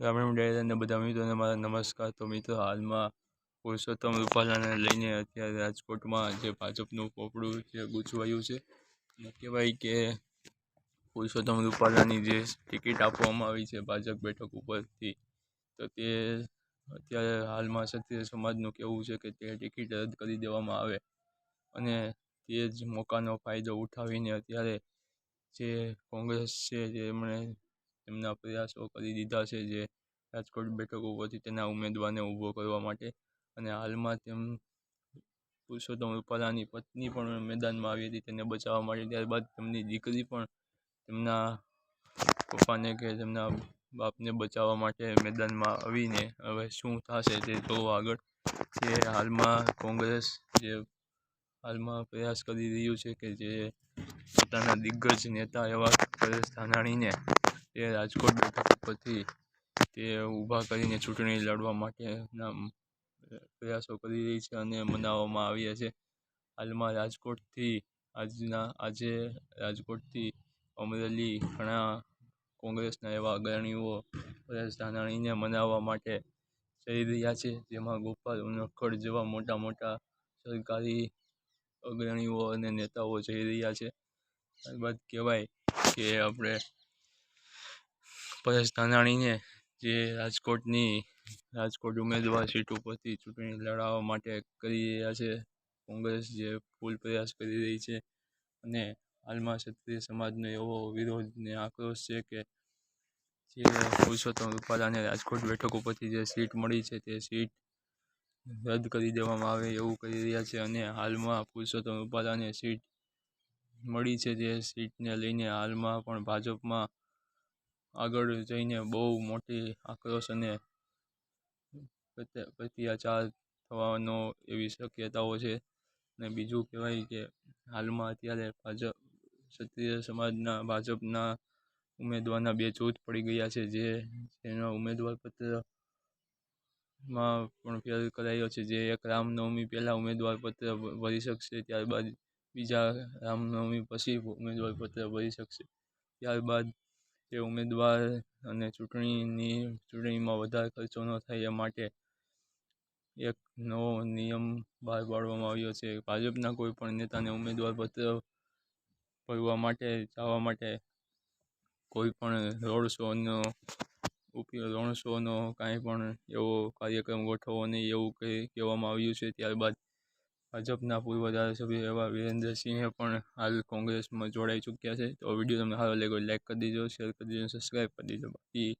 રામરામ ડાયરાને બધા મિત્રોને મારા નમસ્કાર. તો મિત્રો, હાલમાં પુરુષોત્તમ રૂપાલાને લઈને અત્યારે રાજકોટમાં જે ભાજપનું પોપડું જે ગૂંચવાયું છે. કહેવાય કે પુરુષોત્તમ રૂપાલાની જે ટિકિટ આપવામાં આવી છે ભાજપ બેઠક ઉપરથી, તો તે અત્યારે હાલમાં ક્ષત્રિય સમાજનું કહેવું છે કે તે ટિકિટ રદ કરી દેવામાં આવે અને તે જ મોકાનો ફાયદો ઉઠાવીને અત્યારે જે કોંગ્રેસ છે જેમણે એમના પ્રયાસો કરી દીધા છે જે રાજકોટ બેઠક ઉપરથી તેના ઉમેદવારને ઊભો કરવા માટે. અને હાલમાં તેમ પુરુષોત્તમ રૂપાલાની પત્ની પણ મેદાનમાં આવી હતી તેને બચાવવા માટે. ત્યારબાદ તેમની દીકરી પણ તેમના પપ્પાને કે તેમના બાપને બચાવવા માટે મેદાનમાં આવીને હવે શું થશે તે જોવા આગળ. જે હાલમાં કોંગ્રેસ જે હાલમાં પ્રયાસ કરી રહ્યું છે કે જે પોતાના દિગ્ગજ નેતા એવા પરેશ ધાનાણીને તે રાજકોટ બેઠક પરથી તે ઊભા કરીને ચૂંટણી લડવા માટેના પ્રયાસો કરી રહી છે અને મનાવવામાં આવ્યા છે. હાલમાં રાજકોટથી આજના, આજે રાજકોટથી અમરેલી ઘણા કોંગ્રેસના એવા અગ્રણીઓ પરેશ ધાનાણીને મનાવવા માટે જઈ રહ્યા છે, જેમાં ગોપાલ ઉનખડ જેવા મોટા મોટા સરકારી અગ્રણીઓ અને નેતાઓ જઈ રહ્યા છે. ત્યારબાદ કહેવાય કે આપણે પરેશ ધાનાણીને જે રાજકોટની, રાજકોટ ઉમેદવાર સીટ ઉપરથી ચૂંટણી લડાવવા માટે કરી રહ્યા છે. કોંગ્રેસ જે ફૂલ પ્રયાસ કરી રહી છે અને હાલમાં ક્ષત્રિય સમાજનો એવો વિરોધ ને આક્રોશ છે કે જે પુરુષોત્તમ રૂપાલાને રાજકોટ બેઠક ઉપરથી જે સીટ મળી છે તે સીટ રદ કરી દેવામાં આવે એવું કરી રહ્યા છે અને હાલમાં પુરુષોત્તમ રૂપાલાને સીટ મળી છે જે સીટને લઈને હાલમાં પણ ભાજપમાં આગળ જઈને બહુ મોટી આક્રોશ અને અત્યાચાર થવાનો એવી શક્યતાઓ છે. અને બીજું કહેવાય કે હાલમાં અત્યારે ભાજપ ક્ષત્રિય સમાજના ભાજપના ઉમેદવારના બે જૂથ પડી ગયા છે, જે જેના ઉમેદવાર પત્રમાં પણ ફેર કરાયો છે. જે એક રામનવમી પહેલાં ઉમેદવાર પત્ર ભરી શકશે, ત્યારબાદ બીજા રામનવમી પછી ઉમેદવાર પત્ર ભરી શકશે. ત્યારબાદ તે ઉમેદવાર અને ચૂંટણીની, ચૂંટણીમાં વધારે ખર્ચો ન થાય એ માટે એક નવો નિયમ બહાર પાડવામાં આવ્યો છે. ભાજપના કોઈ પણ નેતાને ઉમેદવાર પત્ર ભરવા માટે, જવા માટે કોઈ પણ રોડ શોનો ઉપયોગ રોડ શોનો કાંઈ પણ એવો કાર્યક્રમ ગોઠવવો નહીં એવું કંઈ કહેવામાં આવ્યું છે. ત્યારબાદ ભાજપના પૂર્વ ધારાસભ્ય એવા વિરેન્દ્રસિંહે પણ હાલ કોંગ્રેસમાં જોડાઈ ચૂક્યા છે. તો વીડિયો તમને સારો લાગ્યો લાઈક કરી દેજો શેર કરી દેજો સબસ્ક્રાઈબ કરી દેજો. બાકી